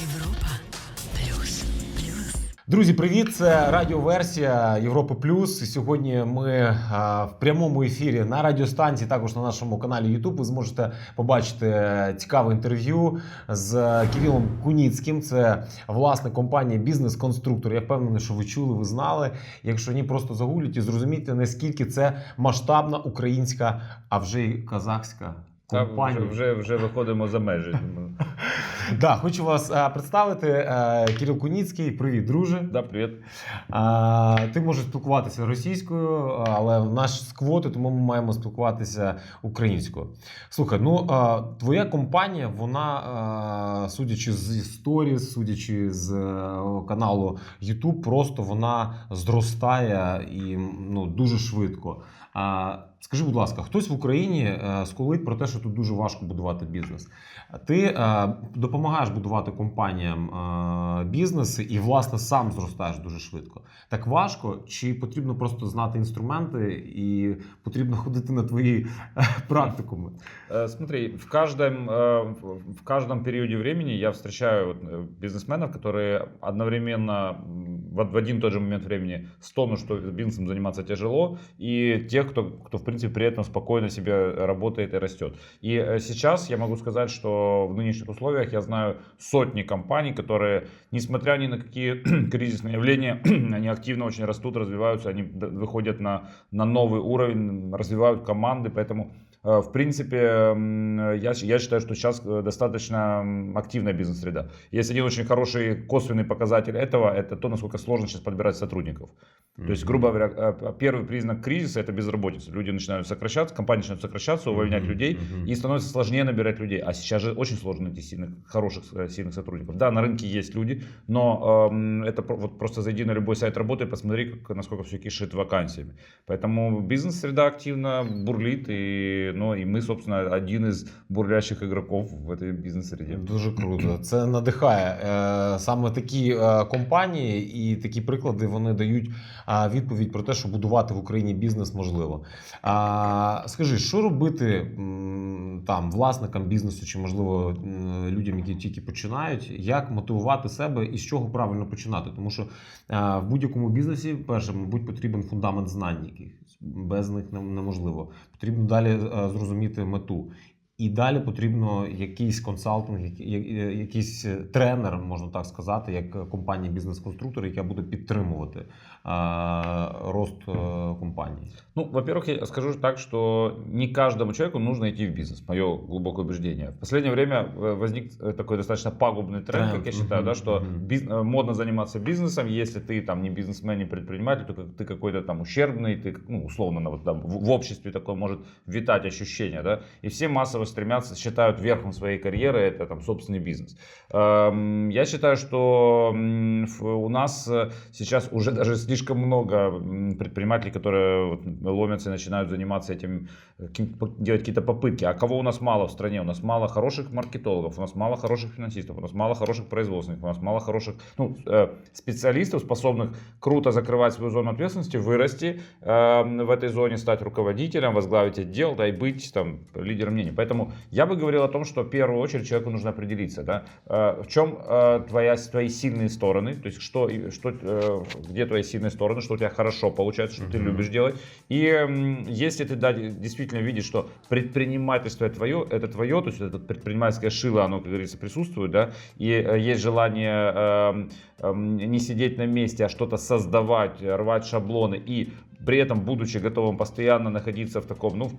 Європа плюс. Друзі, привіт! Це радіоверсія Європи Плюс. І Сьогодні ми а, в прямому ефірі на радіостанції, також на нашому каналі YouTube. Ви зможете побачити цікаве інтерв'ю з Кирилом Куніцьким. Це власник компанії Бізнес-конструктор. Я впевнений, що ви чули, ви знали. Якщо ні, просто загугліть і зрозумійте, наскільки це масштабна українська, а вже й казахська. Та вже, вже, виходимо за межі. Да, хочу вас е, представити. Е, Кирил Куніцький. Привіт, друже. Да, привіт. А, ти можеш спілкуватися російською, але в нас з квоти, тому ми маємо спілкуватися українською. Слухай, ну а, твоя компанія, вона, а, судячи з історії, судячи з е, каналу YouTube, просто вона зростає і ну, дуже швидко. А, скажи, будь ласка, хтось в Україні е, скулить про те, що тут дуже важко будувати бізнес. Ти е, допомагаєш будувати компаніям е, бізнеси і, власне, сам зростаєш дуже швидко. Так важко, чи потрібно просто знати інструменти і потрібно ходити на твої е, практикуми? Э, Смотри, в каждом, э, в- в каждом периоде времени я встречаю вот, э, бизнесменов, которые одновременно м, в в один и тот же момент времени стонут, что бизнесом заниматься тяжело, и тех, кто, кто в принципе при этом спокойно себе работает и растет. И э, сейчас я могу сказать, что в нынешних условиях я знаю сотни компаний, которые, несмотря ни на какие кризисные явления, они активно очень растут, развиваются, они выходят на, на новый уровень, развивают команды, поэтому В принципе, я, я считаю, что сейчас э, достаточно активная бизнес-среда. Есть один очень хороший косвенный показатель этого, это то, насколько сложно сейчас подбирать сотрудников. То есть, грубо говоря, э, первый признак кризиса – это безработица. Люди начинают сокращаться, компании начинают сокращаться, увольнять Мгм, людей, мгм. и становится сложнее набирать людей. А сейчас же очень сложно найти сильных, хороших, э, сильных сотрудников. Да, на рынке есть люди, но эм, это вот просто зайди на любой сайт работы и посмотри, как, насколько все кишит вакансиями. Поэтому бизнес-среда активно бурлит, и, ну, и мы, собственно, один из бурлящих игроков в этой бизнес-среде. Дуже круто. Це надихає. Е, Саме такі е, компанії і такі приклади вони дають відповідь про те, що будувати в Україні бізнес можливо. Скажи, що робити там власникам бізнесу чи можливо людям, які тільки починають, як мотивувати себе і з чого правильно починати? Тому що в будь-якому бізнесі, перше, мабуть, потрібен фундамент знань, яких без них не- неможливо. Потрібно далі е, зрозуміти мету. І далі потрібно якийсь консалтинг, який- я- якийсь е, тренер, можна так сказати, як компанія бізнес-конструктор, яка буде підтримувати а, рост е, компанії. Ну, во-первых, я скажу так, что не каждому человеку нужно идти в бизнес, мое глубокое убеждение. В последнее время э, возник э, такой достаточно пагубный тренд, Тренд, как я считаю, мгм, да, что мгм. биз- э, модно заниматься бизнесом, если ты там не бизнесмен, не предприниматель, то как- ты какой-то там ущербный, ты, ну, условно, на вот, там, в, в обществе такое может витать ощущение, да, и все массово стремятся, считают верхом своей карьеры это там собственный бизнес. Эм, Я считаю, что у нас э, сейчас уже даже слишком много предпринимателей, которые ломятся и начинают заниматься этим, делать какие-то попытки. А кого у нас мало в стране? У нас мало хороших маркетологов, у нас мало хороших финансистов, у нас мало хороших производственников, у нас мало хороших ну, э, специалистов, способных круто закрывать свою зону ответственности, вырасти э, в этой зоне, стать руководителем, возглавить отдел, да и быть там лидером мнений. Поэтому я бы говорил о том, что в первую очередь человеку нужно определиться, да, э, в чем э, твоя, твои сильные стороны, то есть что, что, э, где твои сильные стороны, что у тебя хорошо получается, что ты Мгм. любишь делать. И если ты да, действительно видишь, что предпринимательство твое, это твое, то есть это предпринимательское шило, оно, как говорится, присутствует, да, и есть желание не сидеть на месте, а что-то создавать, рвать шаблоны и при этом, будучи готовым постоянно находиться в таком, ну,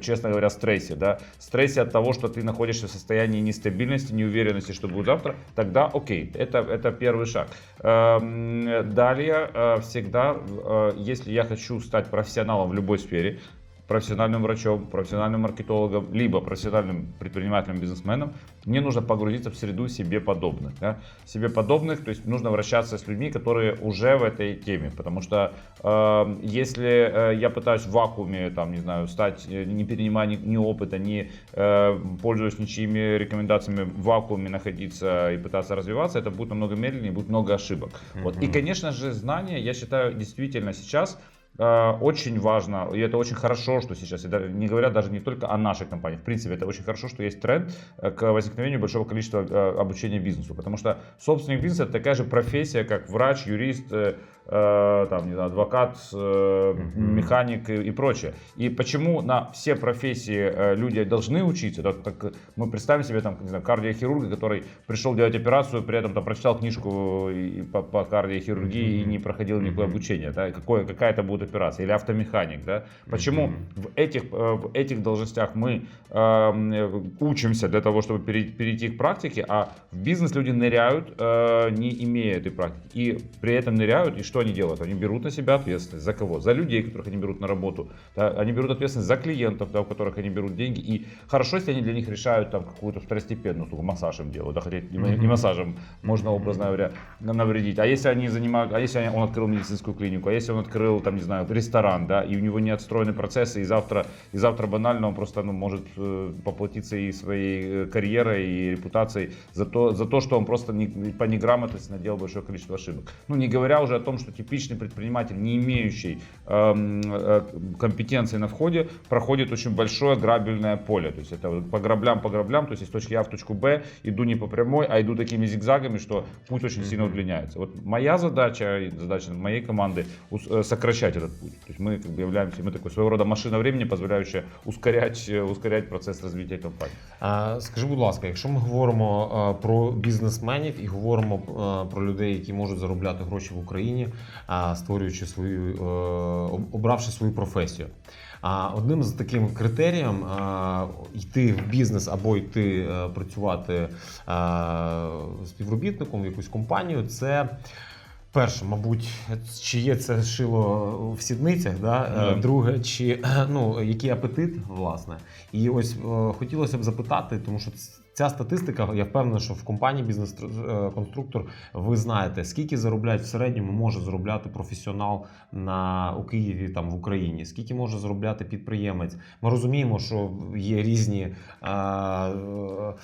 честно говоря, стрессе, да, стрессе от того, что ты находишься в состоянии нестабильности, неуверенности, что будет завтра, тогда окей, это, это первый шаг. Эм, Далее, э, всегда, э, если я хочу стать профессионалом в любой сфере, профессиональным врачом, профессиональным маркетологом, либо профессиональным предпринимателем, бизнесменом, мне нужно погрузиться в среду себе подобных. Да? Себе подобных, то есть нужно вращаться с людьми, которые уже в этой теме. Потому что э, если э, я пытаюсь в вакууме, там, не знаю, стать, э, не перенимая ни, ни опыта, не э, пользуясь ничьими рекомендациями в вакууме находиться и пытаться развиваться, это будет намного медленнее, будет много ошибок. Вот. И, конечно же, знания, я считаю, действительно сейчас очень важно, и это очень хорошо, что сейчас, не говоря даже не только о нашей компании, в принципе, это очень хорошо, что есть тренд э, к возникновению большого количества э, обучения бизнесу, потому что собственник бизнеса это такая же профессия, как врач, юрист, э, э, там, не знаю, адвокат, э, механик и, и прочее. И почему на все профессии э, люди должны учиться? Так, так мы представим себе там, не знаю, кардиохирурга, который пришел делать операцию, при этом там прочитал книжку и по, по кардиохирургии и не проходил никакое обучение. Да? Какое, какая это будет операция? Или автомеханик. Да? Почему в этих, э, в этих должностях мы э, учимся для того, чтобы пере- перейти к практике, а в бизнес люди ныряют, э, не имея этой практики. И при этом ныряют, и что они делают? Они берут на себя ответственность. За кого? За людей, которых они берут на работу. Да? Они берут ответственность за клиентов, да, у которых они берут деньги. И хорошо, если они для них решают там какую-то второстепенную услугу, массаж им делают, да, хотя Мгм. и массажем можно, образно говоря, на- навредить. А если они занимают, а если они- он открыл медицинскую клинику, а если он открыл, там, не знаю, ресторан, да, и у него не отстроены процессы, и завтра, и завтра банально он просто ну, может э, поплатиться и своей э, карьерой, и репутацией за то, за то, что он просто не, по неграмотности наделал большое количество ошибок. Ну, не говоря уже о том, что типичный предприниматель, не имеющий эм, э, компетенции на входе, проходит очень большое грабельное поле. То есть это вот по граблям, по граблям, то есть из точки А в точку Б иду не по прямой, а иду такими зигзагами, что путь очень сильно Мгм. удлиняется. Вот моя задача, и задача моей команды ус- э, сокращать этот путь. То есть мы как бы являемся, мы такой своего рода машина времени, позволяющая ускорять, э, ускорять процесс развития компании. А, Скажи, будь ласка, якщо ми говоримо а, про бізнесменів і говоримо а, про людей, які можуть заробляти гроші в Україні, а, створюючи свою, е, обравши свою професію. А одним з таким критерієм йти в бізнес або йти е, працювати а, співробітником в якусь компанію, це. Перше, мабуть, чи є це шило в сідницях, да? Е, Да. друге, чи ну, який апетит, власне. І ось е, хотілося б запитати, тому що ц- ця статистика, я впевнений, що в компанії бізнес-конструктор ви знаєте, скільки заробляють в середньому може заробляти професіонал на у Києві там в Україні, скільки може заробляти підприємець. Ми розуміємо, що є різні е, е,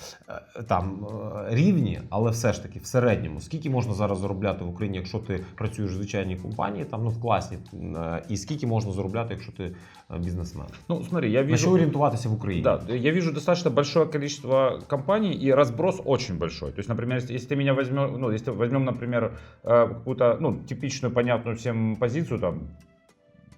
там е, рівні, але все ж таки в середньому, скільки можна зараз заробляти в Україні, якщо ти працюєш в звичайній компанії, там ну в класі, е, і скільки можна заробляти, якщо ти е, бізнесмен? Ну, смотри, я На вижу... що орієнтуватися в Україні? Да, я вижу достаточно большое количество компаний и разброс очень большой. То есть, например, если, если ты меня возьмем, ну, если возьмем, например, э, какую-то, ну, типичную, понятную всем позицию, там,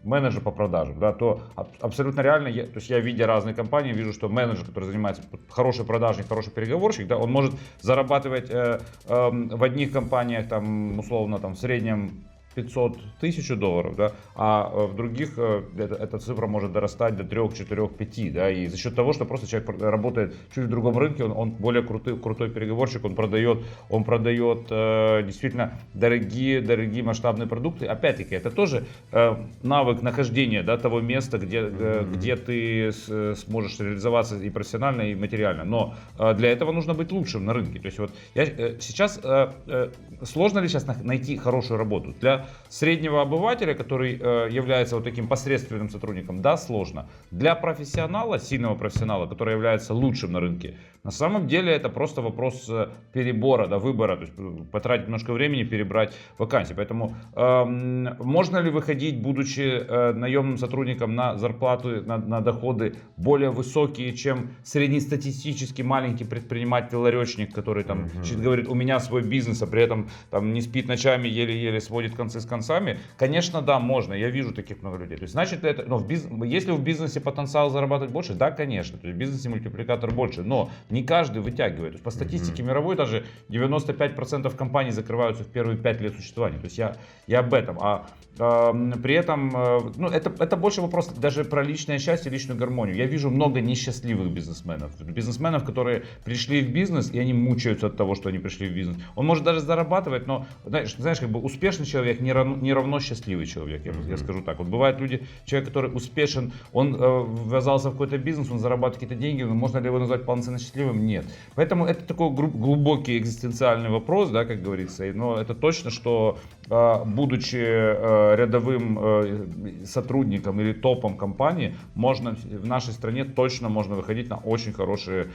менеджер по продажам, да, то аб- абсолютно реально, я, то есть я, видя разные компании, вижу, что менеджер, который занимается вот, хороший продажник, хороший переговорщик, да, он может зарабатывать э, эм, в одних компаниях, там, условно, там, в среднем 500 тысяч долларов, да, а э, в других э, эта, цифра может дорастать до 3, 4, 5, да, и за счет того, что просто человек работает чуть в другом рынке, он, он более крутый, крутой переговорщик, он продает, он продает э, действительно дорогие, дорогие масштабные продукты. Опять-таки, это тоже э, навык нахождения, да, того места, где, Мгм. где ты с- сможешь реализоваться и профессионально, и материально. Но э, для этого нужно быть лучшим на рынке. То есть вот я э, сейчас э, э, сложно ли сейчас на- найти хорошую работу для среднего обывателя, который э, является вот таким посредственным сотрудником? Да, сложно. Для профессионала, сильного профессионала, который является лучшим на рынке, на самом деле это просто вопрос э, перебора, да, выбора, то есть э, потратить немножко времени, перебрать вакансии. Поэтому эм, можно ли выходить, будучи э, наемным сотрудником на зарплату, на, на доходы более высокие, чем среднестатистический маленький предприниматель-ларечник, который там Мгм. щит говорит, у меня свой бизнес, а при этом там не спит ночами, еле-еле сводит концы с концами? Конечно, да, можно. Я вижу таких много людей. То есть, значит, это, ну, в биз... если в бизнесе потенциал зарабатывать больше, да, конечно. То есть, в бизнесе мультипликатор больше, но не каждый вытягивает. То есть, по статистике мировой даже 95% компаний закрываются в первые 5 лет существования. То есть, я, я об этом. А эм, при этом, э, ну, это, это больше вопрос даже про личное счастье, личную гармонию. Я вижу много несчастливых бизнесменов. Бизнесменов, которые пришли в бизнес, и они мучаются от того, что они пришли в бизнес. Он может даже зарабатывать, но, знаешь, знаешь как бы успешный человек не равно, не равно счастливый человек, я, я Мгм. скажу так. Вот бывают люди, человек, который успешен, он э, ввязался в какой-то бизнес, он зарабатывает какие-то деньги, но можно ли его назвать полноценно счастливым? Счастливым? Нет. Поэтому это такой глубокий экзистенциальный вопрос, да, как говорится. Но это точно, что э, будучи э, рядовым э, сотрудником или топом компании, можно в нашей стране точно можно выходить на очень хорошие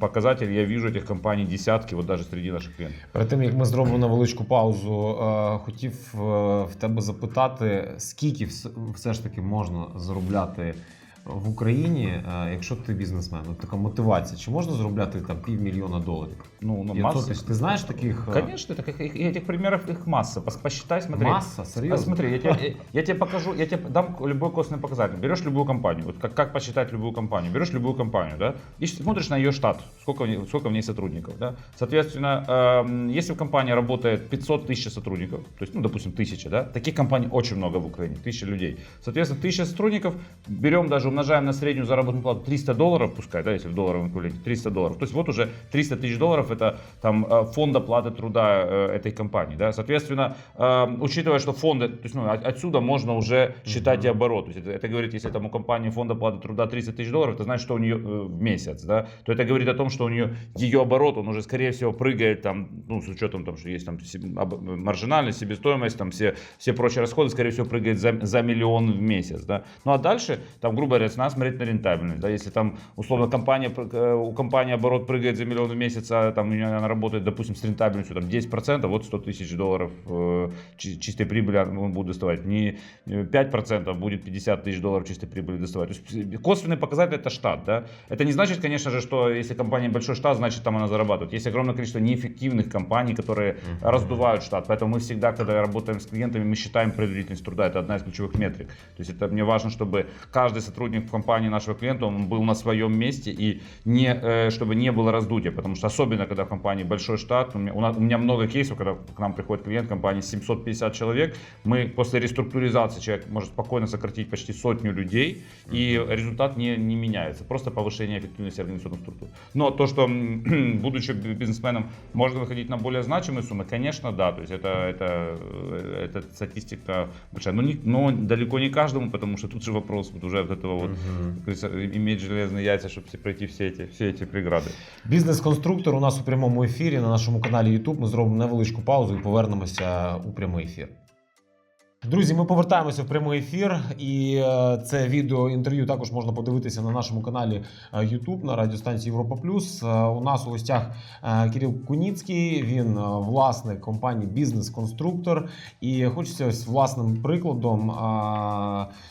показатели. Я вижу этих компаний десятки, вот даже среди наших клиентов. Перед тим як ми зробимо невеличку паузу, е, в тебе запитати, скільки вс- все ж таки можна заробляти в Україні, е, якщо ти бізнесмен? От така мотивація. Чи можна заробляти там півмільйона доларів? Ну, ну, 500 масса. тисяч. Ти знаєш таких? е, Конечно, так, их- их- этих примеров их масса. Пос- Посчитай, смотри. Масса? А Серйозно? смотри, я тебе, я тебе покажу, я тебе дам любой костный показатель. Берешь любую компанию, вот как, как посчитать любую компанию? Берешь любую компанию, да, и смотришь на ее штат, сколько в ней, сколько в ней сотрудников, да. Соответственно, эм, если в компании работает 500 тысяч сотрудников, то есть, ну, допустим, тысяча, да, таких компаний очень много в Украине, тысяча людей. Соответственно, тысяча сотрудников, берем даже, умножаем на среднюю заработную плату 300 долларов, пускай, да, если в долларовом эквиваленте, 300 долларов. То есть вот уже 300 тысяч долларов это там э, фонд оплаты труда э, этой компании, да. Соответственно, э, учитывая, что фонды, то есть, ну, от- отсюда можно уже считать и оборот. То есть это, это говорит, если там у компании фонд оплаты труда 300 тысяч долларов, это значит, что у нее э, в месяц, да, то это говорит о том, что у нее ее оборот, он уже, скорее всего, прыгает там, ну, с учетом там, что есть там маржинальность, себестоимость, там все, все прочие расходы, скорее всего, прыгает за, за миллион в месяц, да. Ну, а дальше, там, грубо говоря, надо смотреть на рентабельность, да, если там, условно, компания, э, у компании оборот прыгает за миллион в месяц, а там у нее она работает, допустим, с рентабельностью там 10%, вот 100 тысяч долларов э, чи- чистой прибыли он будет доставать. Не э, 5%, будет 50 тысяч долларов чистой прибыли доставать. То есть э, косвенный показатель это штат, да. Это не значит, конечно же, что если компания большой штат, значит там она зарабатывает. Есть огромное количество неэффективных компаний, которые раздувают штат. Поэтому мы всегда, когда работаем с клиентами, мы считаем производительность труда. Это одна из ключевых метрик. То есть это мне важно, чтобы каждый сотрудник в компании нашего клиента он был на своем месте и не, э, чтобы не было раздутия. Потому что особенно, когда в компании большой штат, у меня, у нас- у меня много кейсов, когда к нам приходит клиент компании 750 человек, мы после реструктуризации человек может спокойно сократить почти сотню людей, и результат не, не меняется. Просто повышение эффективности организационных структур. Но то, что будучи бизнесменом можно выходить на более значимые суммы, конечно, да. То есть это, это, э, это статистика большая. Но, не- но далеко не каждому, потому что тут же вопрос вот уже от этого вот, Мгм. как говорится, иметь железные яйца, чтобы все- пройти все эти, все эти преграды. Бізнес-конструктор у нас у прямому ефірі на нашому каналі YouTube. Ми зробимо невеличку паузу і повернемося у прямий ефір. Друзі, ми повертаємося в прямий ефір, і е, це відео інтерв'ю також можна подивитися на нашому каналі е, YouTube на радіостанції Європа Плюс. Е, У нас у гостях Кирил Куніцький, він власник компанії Бізнес-конструктор. І хочеться ось власним прикладом,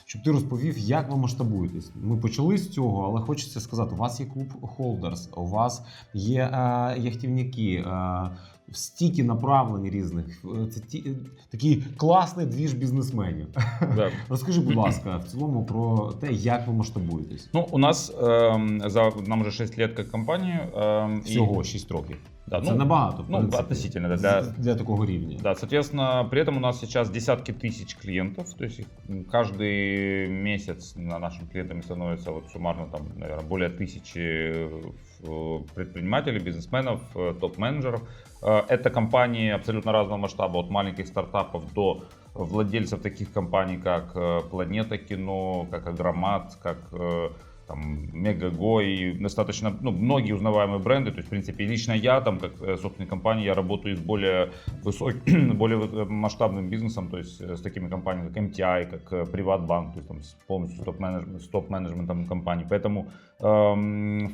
щоб ти розповів, як ви масштабуєтесь. Ми почали з цього, але хочеться сказати: у вас є клуб Холдерс, у вас є яхтівники Е, стільки направлень різних. Е, Це ті, е, такий класний двіж бізнесменів. Да. Розкажи, будь ласка, в цілому про те, як ви масштабуєтесь. Ну, у нас эм, за, нам уже 6 лет как компании. эм, и- Всього 6 років. Да, Це ну, набагато. в ну, принципі, относительно, да, з- для- для такого рівня. Да, соответственно, при этом у нас сейчас десятки тысяч клиентов, то есть их, м, каждый месяц на нашими клиентами становится вот суммарно там, наверное, более тысячи э, предпринимателей, бизнесменов, э, топ-менеджеров. Э, Это компании абсолютно разного масштаба, от маленьких стартапов до владельцев таких компаний, как э, Планета Кино, как Агромат, как э, Мегаго и достаточно, ну, многие узнаваемые бренды, то есть, в принципе, лично я, там, как собственной компании, я работаю с более высоким, более масштабным бизнесом, то есть, с такими компаниями, как MTI, как Приватбанк, то есть, там, с полностью топ-менеджментом, компании, поэтому эм,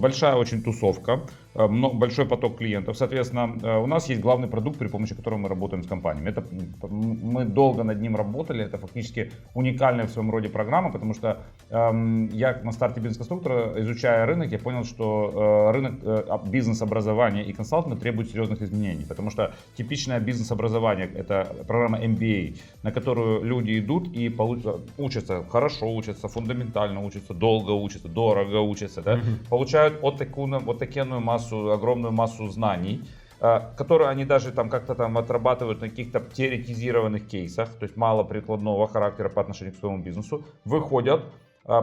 большая очень тусовка, большой поток клиентов, соответственно, э, у нас есть главный продукт, при помощи которого мы работаем с компаниями, это, мы долго над ним работали, это фактически уникальная в своем роде программа, потому что эм, я на старте бизнес-конструктора, изучая рынок, я понял, что э, рынок э, а- бизнес-образования и консалтинга требует серьезных изменений, потому что типичное бизнес-образование – это программа MBA, на которую люди идут и получ- учатся, хорошо учатся, фундаментально учатся, долго учатся, дорого учатся, да? Мгм. получают вот такую, вот такую массу, огромную массу знаний, э, которые они даже там как-то там отрабатывают на каких-то теоретизированных кейсах, то есть мало прикладного характера по отношению к своему бизнесу, выходят,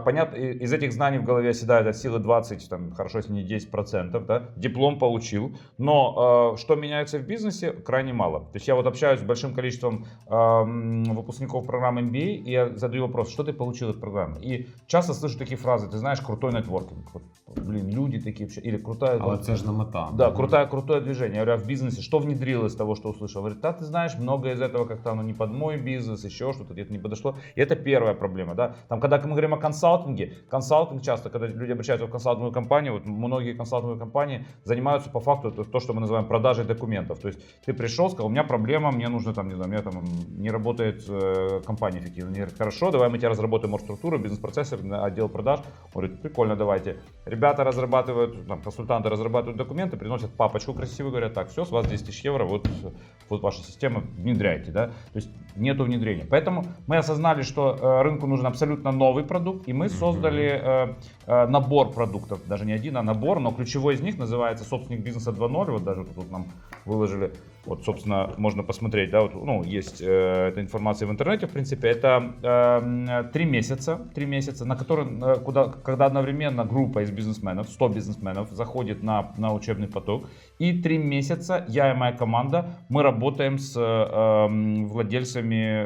понятно, и- из этих знаний в голове оседает от силы 20, там, хорошо, если не 10%, да, диплом получил, но э, что меняется в бизнесе, крайне мало. То есть я вот общаюсь с большим количеством э, выпускников программы MBA, и я задаю вопрос, что ты получил от программы? И часто слышу такие фразы, ты знаешь, крутой нетворкинг, вот, блин, люди такие вообще, или крутая... Але це ж не мета. Да, крутое, крутое движение. Я говорю, а в бизнесе что внедрил из того, что услышал? Говорит, да, ты знаешь, многое из этого как-то оно не под мой бизнес, еще что-то где-то не подошло. И это первая проблема, да. Там, когда мы говорим о консалтинге, консалтинг часто, когда люди обращаются в консалтинговую компанию, вот многие консалтинговые компании занимаются по факту то, то, что мы называем продажей документов. То есть ты пришел, сказал, у меня проблема, мне нужно там, не знаю, у меня там не работает э, компания эффективно. Они говорят, хорошо, давай мы тебе разработаем оргструктуру, бизнес-процессы, отдел продаж. Он говорит, прикольно, давайте. Ребята разрабатывают, там, консультанты разрабатывают документы, приносят папочку красивую, говорят, так, все, с вас 10 тысяч евро, вот, вот ваша система, внедряйте, да. То есть нету внедрения. Поэтому мы осознали, что э, рынку нужен абсолютно новый продукт, и мы создали э, э, набор продуктов, даже не один, а набор, но ключевой из них называется собственник бизнеса 2.0, вот даже тут нам выложили, вот, собственно, можно посмотреть, да, вот, ну, есть э, эта информация в интернете, в принципе, это э, три месяца, три месяца, на которые, э, куда, когда одновременно группа из бизнесменов, 100 бизнесменов заходит на, на учебный поток, и три месяца я и моя команда, мы работаем с э, м, владельцами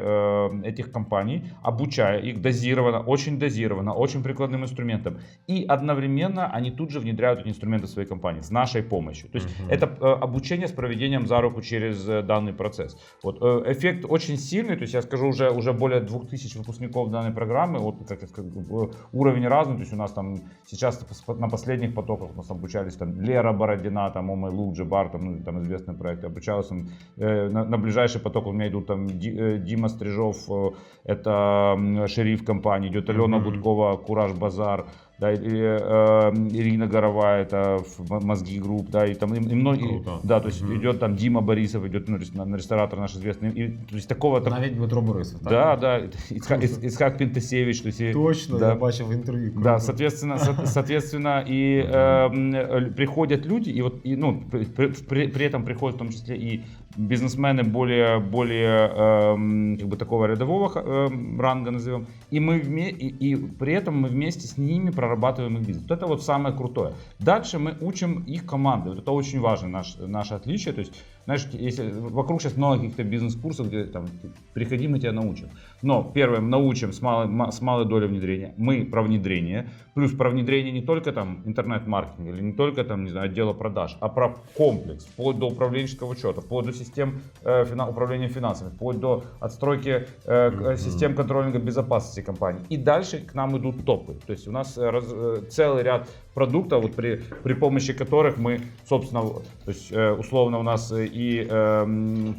э, этих компаний, обучая их дозированно, очень дозированно, очень прикладным инструментом. И одновременно они тут же внедряют эти инструменты в свои компании с нашей помощью. То есть Мгм. это э, обучение с проведением за руку через э, данный процесс. Вот, э, эффект очень сильный, то есть я скажу, уже, уже более 2000 выпускников данной программы, вот как я скажу, э, уровень разный, то есть у нас там сейчас на последних потоках у нас обучались там Лера Бородина, там Омай Лу, Джебар, там, ну, там известный проект, обучался там, э, на, на ближайший поток у меня идут там Ди- Дима Стрижов, э, это шериф компании, идет Алена Мгм. Гудкова, Кураж Базар, да, и, э, Ирина Горова, это в Мозги Групп, да, и там и, и многие, Круто. да, то есть Мгм. идет там Дима Борисов, идет ну, ресторатор наш известный, и, то есть такого, так- Навіть Дмитро Борисов. так? да, да, Ицхак, Исхак Пентасевич, то есть и- Точно, Да. я бачив інтерв'ю. да, соответственно, со- соответственно, и э, м, э, приходят люди, и вот, и, ну, при, при- при этом приходят в том числе и бизнесмены более, более эм, как бы такого рядового эм, ранга назовем, и мы вме- и, и при этом мы вместе с ними прорабатываем их бизнес. Вот это вот самое крутое. Дальше мы учим их команды. Вот это очень важно, наш, наше отличие. То есть, знаешь, если вокруг сейчас много каких-то бизнес-курсов, где там приходи, мы тебя научим. Но первое, научим с малой, ма- с малой долей внедрения. Мы про внедрение. Плюс про внедрение не только там интернет-маркетинга или не только там, не знаю, отдела продаж, а про комплекс, вплоть до управленческого учета, вплоть до систем э, фина- управления финансами, вплоть до отстройки э, систем контролинга безопасности компании. И дальше к нам идут топы. То есть у нас э, раз- э, целый ряд продуктов, вот при, при помощи которых мы, собственно, то есть э, условно у нас и эм,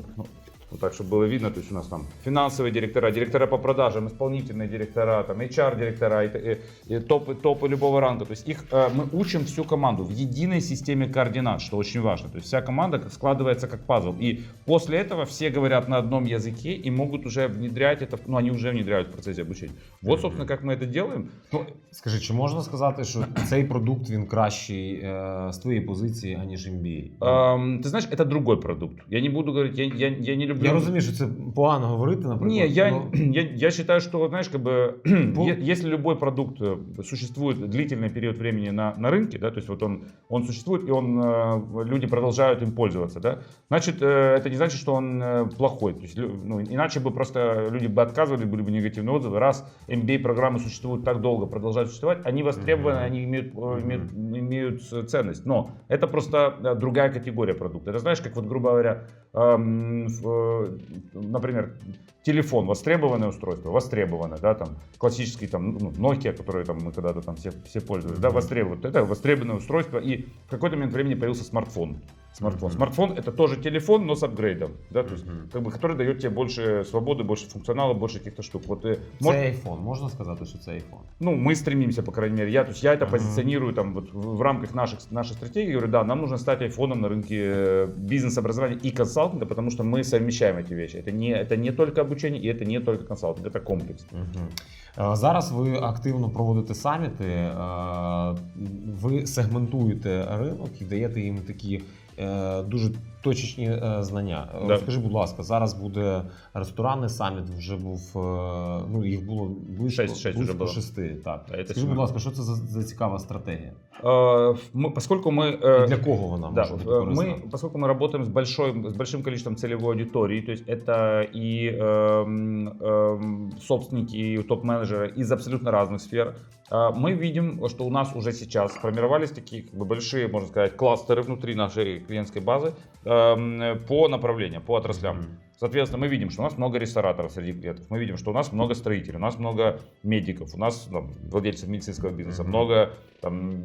вот так, чтобы было видно, то есть у нас там финансовые директора, директора по продажам, исполнительные директора, там HR-директора и, т- и- и топы, топы любого ранга. То есть их э, мы учим всю команду в единой системе координат, что очень важно. То есть вся команда как- складывается как пазл. И после этого все говорят на одном языке и могут уже внедрять это, в- ну они уже внедряют в процессе обучения. Вот, собственно, как мы это делаем. Ну, Скажи, чи можна сказати, що цей продукт він кращий е, з твоєї позиції, аніж MBA? эм, ты знаешь, это другой продукт. Я не буду говорить, я, я, я не люблю... я розумію, що це погано говорити, наприклад. Не, я, ну, я, я считаю, что, знаешь, как бы, если любой продукт э, существует длительный период времени на, на рынке, да, то есть вот он, он существует, и он, э, люди продолжают им пользоваться, да, значит, э, это не значит, что он плохой. То есть, ну, иначе бы просто люди бы отказывали, были бы негативные отзывы. Раз MBA-программы существуют так долго, продолжают существовать, они востребованы, Мгм. они имеют, имеют, имеют ценность. Но это просто другая категория продукта. Это знаешь, как вот, грубо говоря, эм, например, телефон, востребованное устройство, востребованное, да, там, классический там, ну, Nokia, который там мы когда-то там все, все пользовались, да, Мгм. востребован. Это востребованное устройство, и в какой-то момент времени появился смартфон Смартфон. Мгм. Смартфон это тоже телефон, но с апгрейдом, да, то есть, Мгм. как бы, который дает тебе больше свободы, больше функционала, больше каких-то штук. Вот, э, Це мож- iPhone, можна сказати, що це iPhone? ну, мы стремимся, по крайней мере, я, то есть я это Ага. позиционирую там вот в, в рамках наших, нашей стратегии, говорю, да, нам нужно стать айфоном на рынке э, бизнес-образования и консалтинга, потому что мы совмещаем эти вещи. Это не, это не только обучение и это не только консалтинг, это комплекс. Мгм. Е, Зараз ви активно проводите саміти, е, ви сегментуєте ринок і даєте їм такі е, дуже точечні е, знання. Е, Да. Скажи, будь ласка, зараз буде ресторанний саміт. Вже був е, ну їх було близько, Шесть- шесть близько вже було. шести. Так Да, это скажи, сильно. будь ласка, що це за, за цікава стратегія? Э, мы, поскольку мы... І э, для кого вона Да, може бути э, корисна? мы, поскольку мы работаем с, большой, с большим количеством целевой аудитории, то есть это и эм, эм, собственники, и топ-менеджеры из абсолютно разных сфер, э, мы видим, что у нас уже сейчас формировались такие как бы, большие, можно сказать, кластеры внутри нашей клиентской базы эм, по направлениям, по отраслям. Соответственно, мы видим, что у нас много рестораторов среди клиентов, мы видим, что у нас много строителей, у нас много медиков, у нас там, владельцев медицинского бизнеса, много там,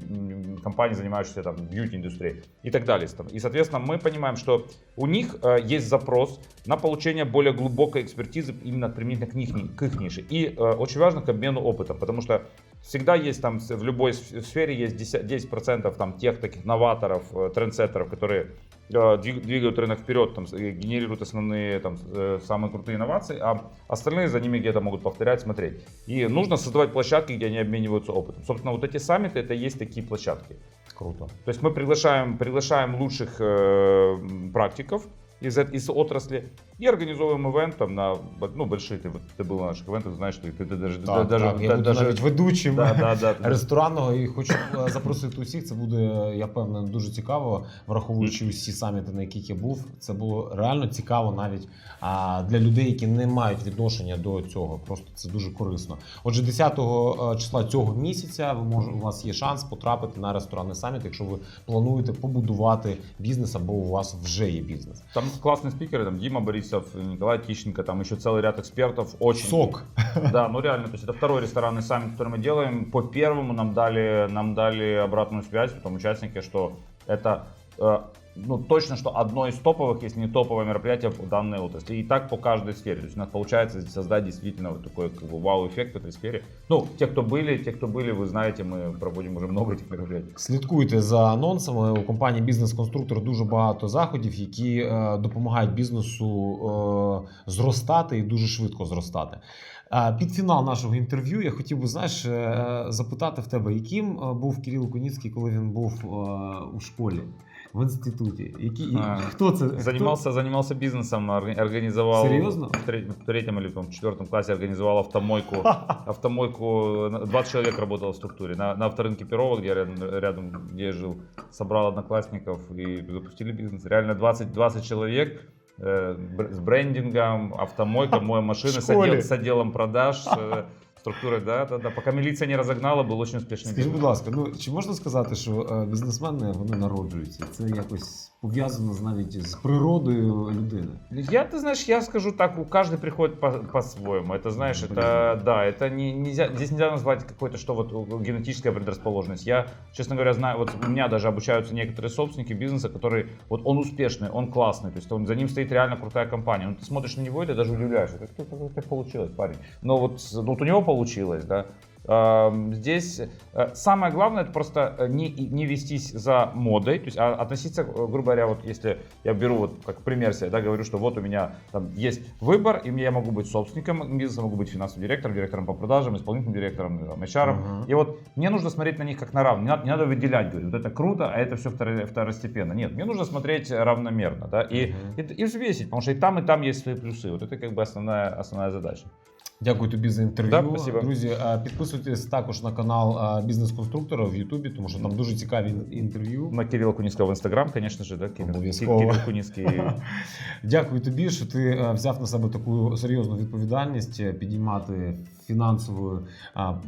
компаний, занимающихся там, бьюти-индустрией и так далее. И, соответственно, мы понимаем, что у них э, есть запрос на получение более глубокой экспертизы именно применительно к, них, к их нише. И э, очень важно к обмену опытом, потому что всегда есть там в любой сфере есть 10%, 10% там тех таких новаторов, э, трендсеттеров, которые двигают рынок вперед, там, и генерируют основные, там, э, самые крутые инновации, а остальные за ними где-то могут повторять, смотреть. И нужно создавать площадки, где они обмениваются опытом. Собственно, вот эти саммиты, это и есть такие площадки. Круто. То есть мы приглашаем, приглашаем лучших э, практиков из, эт- из отрасли и организовываем ивент там на б- ну, большие, ты, вот- ты был на наших ивентах, знаешь, что ты, ты даже, да- Так, даже, так, я да- буду даже навіть ведучим. да, да, да, ресторанного і хочу е, запросити усіх. Це буде, я певний, дуже цікаво, враховуючи усі саміти, на яких я був. Це було реально цікаво навіть а, для людей, які не мають відношення до цього. Просто це дуже корисно. Отже, 10 числа цього місяця ви може, у вас є шанс потрапити на ресторанний саміт, якщо ви плануєте побудувати бізнес або у вас вже є бізнес. Там классные спикеры, там Дима Борисов, Николай Тищенко, там еще целый ряд экспертов. Очень Сок. Да, ну реально, то есть это второй ресторанный саммит, который мы делаем. По первому нам дали, нам дали обратную связь, потом участники, что это э, ну, точно, что одно из топовых, если не топовое мероприятие в данной отрасли. И так по каждой сфере. То есть у нас получается создать действительно вот такой как бы, вау-эффект в этой сфере. Ну, те, кто были, те, кто были, вы знаете, мы проводим уже много этих мероприятий. Слідкуйте за анонсами. У компанії Бізнес-конструктор дуже багато заходів, які е, допомагають бізнесу е, зростати і дуже швидко зростати. Е, Під фінал нашого інтерв'ю я хотів би знаєш, е, запитати в тебе, яким е, був Кирил Куніцький, коли він був у школі, в інституті? Які, А, хто це? Хто? Занимался, занимался бизнесом, орг- организовал... Серьезно? В третьем, в третьем или там, четвертом классе организовал автомойку. Автомойку, 20 человек работало в структуре. На, на авторынке Перова, где я рядом, рядом где я жил, собрал одноклассников и запустили бизнес. Реально 20, 20 человек с брендингом, автомойка, моя машина, с, отдел- с отделом продаж, с э, структурой, да, да, да. Пока милиция не разогнала, был очень успешный Скажи, бизнес. будь ласка, ну чи можна сказати, що бізнесмени вони народжуються? Це якось пов'язано навіть з природою людини. Я, ты знаешь, я скажу так, у каждый приходит по- по-своему. Это, знаешь, это, да, это не, нельзя, здесь нельзя назвать какой-то, что вот у- генетическая предрасположенность. Я, честно говоря, знаю, вот у меня даже обучаются некоторые собственники бизнеса, которые, вот он успешный, он классный, то есть он, за ним стоит реально крутая компания. Ну, ты смотришь на него и ты даже удивляешься, как, как, как получилось, парень. Но вот, ну, вот у него получилось, да. Эм, Здесь э, самое главное это просто э, не, не вестись за модой, то есть а относиться, э, грубо говоря, вот если я беру вот как пример себя, да, говорю, что вот у меня там есть выбор, и я могу быть собственником бизнеса, могу быть финансовым директором, директором по продажам, исполнительным директором, там, HR. Мгм. И вот мне нужно смотреть на них как на равных. Не надо, не надо выделять, говорю, вот это круто, а это все второстепенно. Нет, мне нужно смотреть равномерно, да, и, Мгм. и, и взвесить, потому что и там, и там есть свои плюсы. Вот это как бы основная, основная задача. Дякую тобі за інтерв'ю. Да. Друзі, підписуйтесь також на канал е, бізнес-конструктора в Ютубі, тому що там дуже цікаві інтерв'ю. На Кирилла Куницкого в Инстаграм, конечно же, да, Обов'язково. Дякую тобі, що ти взяв на себе таку серйозну відповідальність е, підіймати фінансові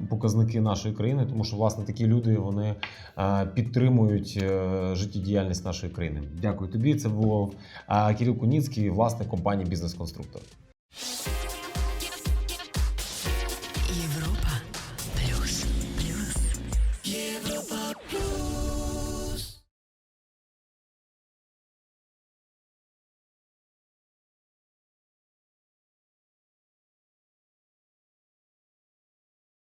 показники нашої країни, тому що власне такі люди вони підтримують е, життєдіяльність нашої країни. Дякую тобі. Це був Кирил Куніцький, власник компанії Бізнес-конструктор.